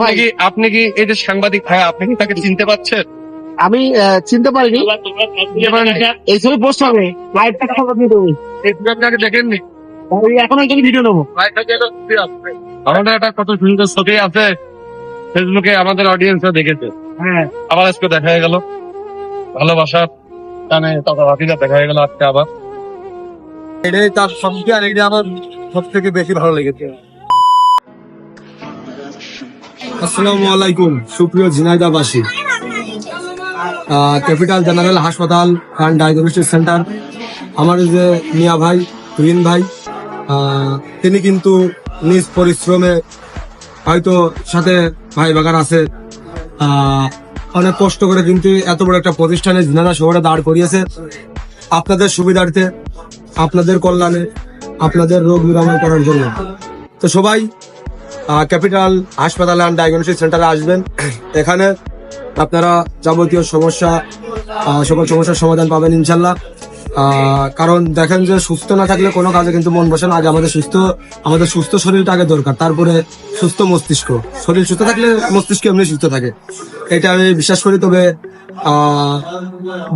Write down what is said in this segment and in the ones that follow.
ভাই। কি আপনি কি এই যে সাংবাদিক ভাই আপনি কি তাকে চিনতে পারছেন? আমি চিনতে পারিনি। এই ছবি পোস্ট হবে। লাইভটা খবর দিয়ে দেবো ফেসবুকে আপনাকে দেখেননি? এখন একজন ভিডিও নেব। আমাদের একটা কত সুন্দর ছবি আছে। ফেসবুকে আমাদের অডিয়েন্সরা দেখেছে। হ্যাঁ। আবার আজকে দেখা হয়ে গেল। ভালোবাসার টানে তথা বাকিটা দেখা হয়ে গেল আজকে আবার। এটাই তার সবচেয়ে আর এটা আমার সব থেকে বেশি ভালো লেগেছে। আসসালামু আলাইকুম, সুপ্রিয় ঝিনাইদাবাসী ক্যাপিটাল জেনারেল হাসপাতাল অ্যান্ড ডায়াগনস্টিক সেন্টার আমার যে মিয়া ভাই, তুহিন ভাই তিনি কিন্তু নিজ পরিশ্রমে হয়তো সাথে ভাই বাগান আছে। অনেক কষ্ট করে কিন্তু এত বড় একটা প্রতিষ্ঠানে জিনাদা শহরে দাঁড় করিয়েছে। আপনাদের সুবিধার্থে, আপনাদের কল্যাণে, আপনাদের রোগ নিরাময় করার জন্য। তো সবাই ক্যাপিটাল হাসপাতাল অ্যান্ড ডায়াগনস্টিক সেন্টারে আসবেন। এখানে আপনারা যাবতীয় সমস্যা সকল সমস্যার সমাধান পাবেন ইনশাল্লাহ। কারণ দেখেন যে সুস্থ না থাকলে কোনো কাজে কিন্তু মন বসে না। আগে আমাদের সুস্থ আমাদের সুস্থ শরীরটা আগে দরকার, তারপরে সুস্থ মস্তিষ্ক। শরীর সুস্থ থাকলে মস্তিষ্ক এমনি সুস্থ থাকে। এটা আমি বিশ্বাস করি, তবে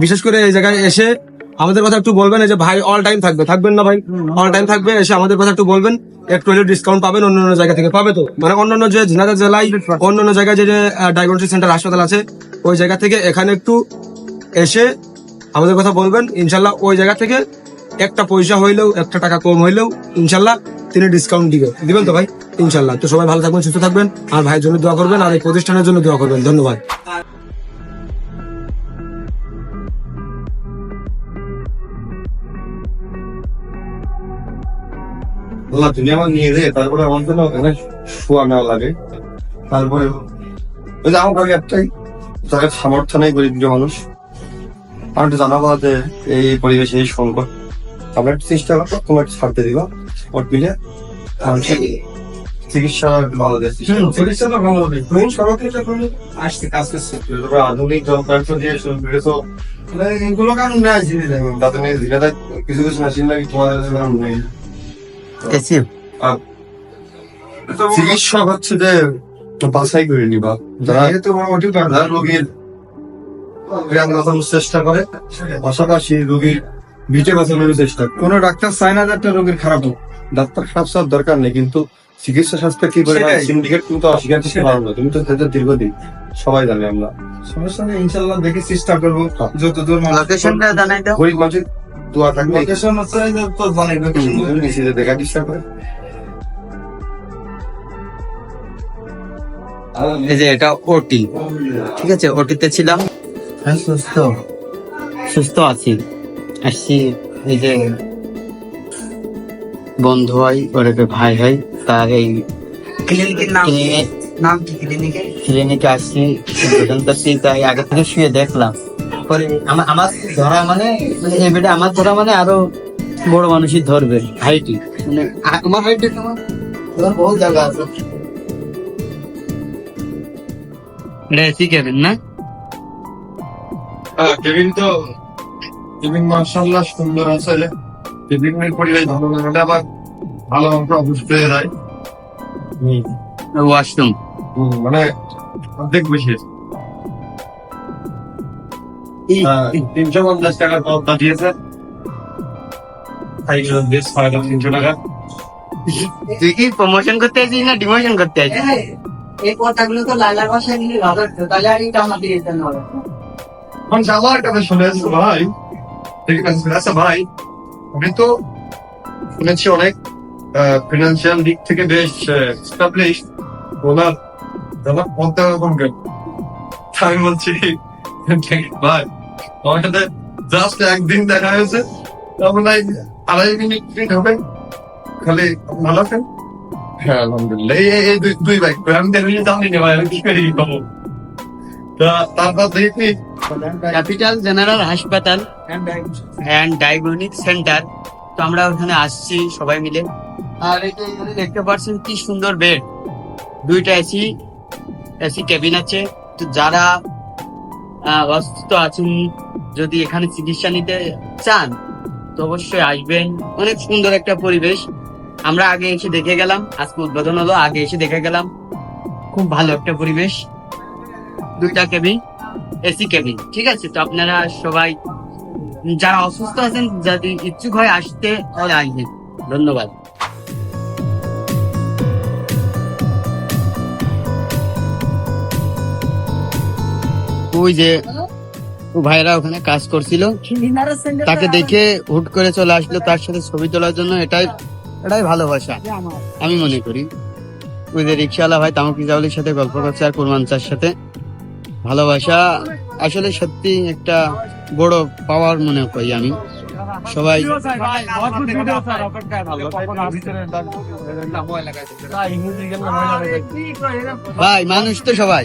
বিশেষ করে এই জায়গায় এসে আমাদের কথা একটু বলবেন যে ভাই অল টাইম থাকবে। থাকবেন না ভাই? অল টাইম থাকবে এসে আমাদের কথা একটু বলবেন। একটু হলেও ডিসকাউন্ট পাবেন অন্য অন্য জায়গা থেকে। পাবে তো? মানে অন্যান্য যে ঝিনাইদহ জেলায় অন্য অন্য জায়গায় যে ডায়াগনস্টিক সেন্টার হাসপাতাল আছে ওই জায়গা থেকে এখানে একটু এসে আমাদের কথা বলবেন। ইনশাল্লাহ ওই জায়গা থেকে একটা পয়সা হইলেও একটা টাকা কম হইলেও ইনশাল্লাহ তিনি ডিসকাউন্ট দিবে। দিবেন তো ভাই? ইনশাল্লাহ। তো সবাই ভালো থাকবেন সুস্থ থাকবেন। আর ভাইয়ের জন্য দোয়া করবেন আর এই প্রতিষ্ঠানের জন্য দোয়া করবেন। ধন্যবাদ। আল্লাহ তুমি আমার নিয়ে দে তারপরে আমার জন্য ওখানে শোয়া নেওয়া লাগে। তারপরে ওই যে আমার কাছে একটাই যাদের সামর্থ্য নেই গরিব যে মানুষ। আমার একটু জানাব যে এই পরিবেশে এই সংকট আমরা একটু চেষ্টা করব তোমার ছাড়তে দিবা ওট মিলে। চিকিৎসা ভালো দেয় চিকিৎসা তো ভালো হবে কাজ করছে। আধুনিক যন্ত্রাংশ দিয়ে মানে এগুলো কারণ নেই ধীরে ধীরে কিছু কিছু মেশিন লাগে তোমাদের কারণ নেই। চিকিৎসা হচ্ছে যে বাছাই করে নিবা। যারা যারা রোগীর চেষ্টা করে পাশাপাশি রোগীর বিটে বাঁচানোর চেষ্টা কোন ডাক্তার চায় না একটা রোগীর খারাপ হোক। ডাক্তার খারাপ সব দরকার নেই কিন্তু চিকিৎসা স্বাস্থ্য কি করে। সিন্ডিকেট তুমি তো অস্বীকার করতে পারো না। তুমি তো সেটা দীর্ঘদিন সবাই জানে আমরা। সমস্যা নেই ইনশাল্লাহ দেখে চেষ্টা করব। যত দূর লোকেশনটা জানাই দাও। গরিব মানুষের দোয়া থাকবে লোকেশন হচ্ছে তো জানাই নিজে দেখা চেষ্টা করে। এই যে এটা ওটি ঠিক আছে ওটিতে ছিলাম। হ্যাঁ সুস্থ। সুস্থ আছি। আসছি এই যে বন্ধু হয় ওর একটা ভাই হয় তার এই ক্লিনিকের নাম কি? ক্লিনিক নাম কি ক্লিনিকের? ক্লিনিকে আসছি। তাই আগে থেকে শুয়ে দেখলাম। পরে আমার আমার ধরা মানে মানে এই বেটা আমার ধরা মানে আরও বড় মানুষই ধরবে হাইটি মানে আমার হাইটি তোমার জায়গা আছে। এটা এসি কেবিন না? হ্যাঁ কেবিন তো কেবিন মার্শাল্লাহ সুন্দর আছে কেবিনের পরিবেশ ভালো লাগাটা আবার ভালো অঙ্ক অসুস্থ হয়ে যায়। ওয়াশরুম হুম, মানে অর্ধেক বেশি তিনশো পঞ্চাশ টাকার পদ্মা দিয়েছে তিনশো টাকা তুই কি প্রমোশন করতে আছিস না ডিমোশন করতে আছিস এই কথাগুলো তো লালার বাসায় ভালো হতো তাহলে আর এটা আমাদের দিতে হবে এখন আমার কথা শুনে আসছো ভাই? ঠিক আছে আচ্ছা ভাই। আমি তো শুনেছি অনেক ফিনান্সিয়াল দিক থেকে বেশ এস্টাবলিশ ওনার দাদা পদ্মা রকম কেন? আমি বলছি ভাই। আমার সাথে জাস্ট একদিন দেখা হয়েছে। তখন আড়াই মিনিট মিনিট হবে। খালি ভালো আছেন? হ্যাঁ আলহামদুলিল্লাহ। এই দুই- দুই ভাই আমি দেড় মিনিট জানি না ভাই আমি কি করি পাবো তারপর দেখি। ক্যাপিটাল জেনারেল হাসপাতাল অ্যান্ড ডায়াগনস্টিক সেন্টার। তো আমরা ওখানে আসছি সবাই মিলে। আর এটা এখানে দেখতে পাচ্ছেন কি সুন্দর বেড। দুইটা এসি এসি কেবিন আছে। তো যারা অসুস্থ আছেন, যদি এখানে চিকিৎসা নিতে চান, তো অবশ্যই আসবেন। অনেক সুন্দর একটা পরিবেশ। আমরা আগে এসে দেখে গেলাম, আজকে উদ্বোধন হলো, আগে এসে দেখে গেলাম। খুব ভালো একটা পরিবেশ। দুইটা কেবিন এসি কেবিন ঠিক আছে? তো আপনারা সবাই, যারা অসুস্থ আছেন, যদি ইচ্ছুক হয় আসতে তাহলে আসবেন ধন্যবাদ। ওই যে ভাইরা ওখানে কাজ করছিল। তাকে দেখে হুট করে চলে আসলো, তার সাথে ছবি তোলার জন্য। এটাই এটাই ভালোবাসা আমি মনে করি। ওই যে রিক্সাওয়ালা ভাই তামুক ইজাউলির সাথে গল্প করছে আর কুরমান চার সাথে। ভালোবাসা আসলে সত্যি একটা বড় পাওয়ার মনে করি আমি। সবাই ভাই, মানুষ তো সবাই।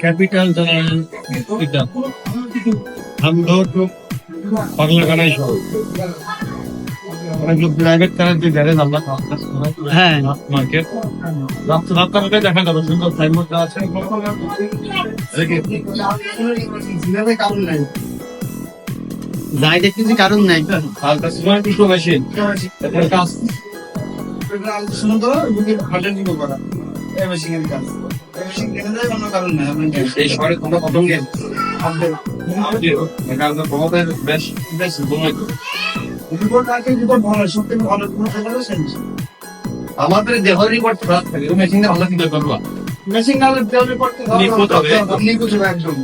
ক্যাপিটাল হসপিটাল আমদোর পাগলা কানাই শহর যে গ্যারেজ আমরা হ্যাঁ। মার্কেট রাস্তা রাস্তা দেখা যাবে সুন্দর সাইনবোর্ড আছে। যাই দেখতেছি কারণ নাই। আর কাস্টমার কিছু মেশিন এর কাজ। এই শহরে তোমরা প্রথম গেম? তোমাদের বেশ বেশ আমাদের দেহ রিপোর্ট খারাপ থাকে। মেশিন আমরা চিন্তা করব। মেশিন দেওয়া রিপোর্ট নিখুঁত হবে। নিখুঁত হবে একদম।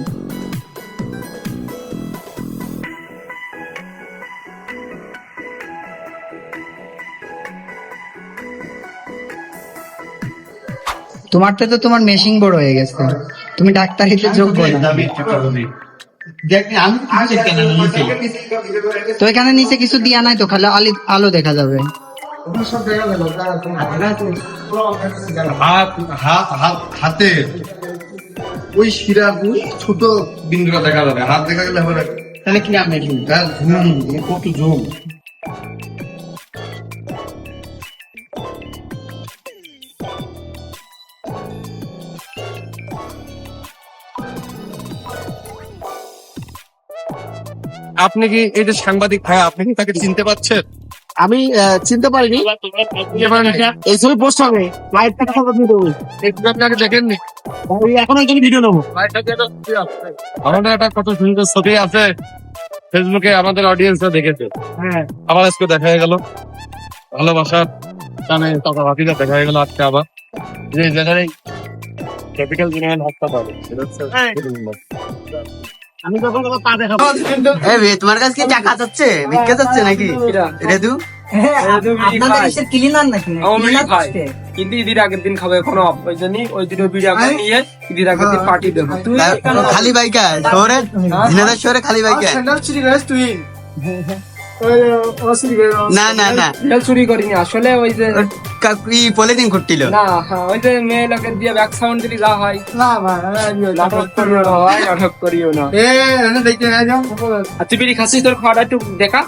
তোমারটা তো তোমার মেশিন বড় হয়ে গেছে। তুমি ডাক্তার হিসেবে যোগ্য না। তো এখানে নিচে কিছু দিয়া নাই তো খালি আলো দেখা যাবে। হাত ওই শিরা ছোট বিন্দুটা দেখা যাবে। হাত দেখা গেলে হবে তাহলে কি আমি ঘুম কত জোর আপনি কি এই যে সাংবাদিক ভাই আপনি কি তাকে চিনতে পারছেন আমি চিনতে পারিনি এই ছবি পোস্ট হবে লাইভটা খবর দেবো একটু দেখেননি এখন একজন ভিডিও নেব আমাদের একটা কত সুন্দর ছবি আছে ফেসবুকে আমাদের অডিয়েন্সরা দেখেছে হ্যাঁ আবার আজকে দেখা হয়ে গেল ভালোবাসার টানে টাকা বাকিটা দেখা হয়ে গেল আজকে আবার যে জায়গায় ক্যাপিটাল জেনারেল হাসপাতাল তোমার কাছে কি টাকা যাচ্ছে? ভিক্ষা যাচ্ছে নাকি? রেদু? আপনাদের এসে ক্লিনার নাকি? ক্লিনার কিন্তু ঈদের আগের দিন খাবে এখনও ওই নিয়ে ঈদের আগের দিন পার্টি দেবো। তুই খালি বাইকা শহরে শহরে খালি বাইকা তুই। না না না চুরি করিনি আসলে ওই যে ই পলিথিন খুঁটছিল না হ্যাঁ, ওই যে মেয়ে লোকের দিয়ে ব্যাক সাউন্ড দিলি যা হয় না নাটক করিও না ভাই নাটক করিও না এ দেখতে বিড়ি তোর খাওয়াটা একটু দেখা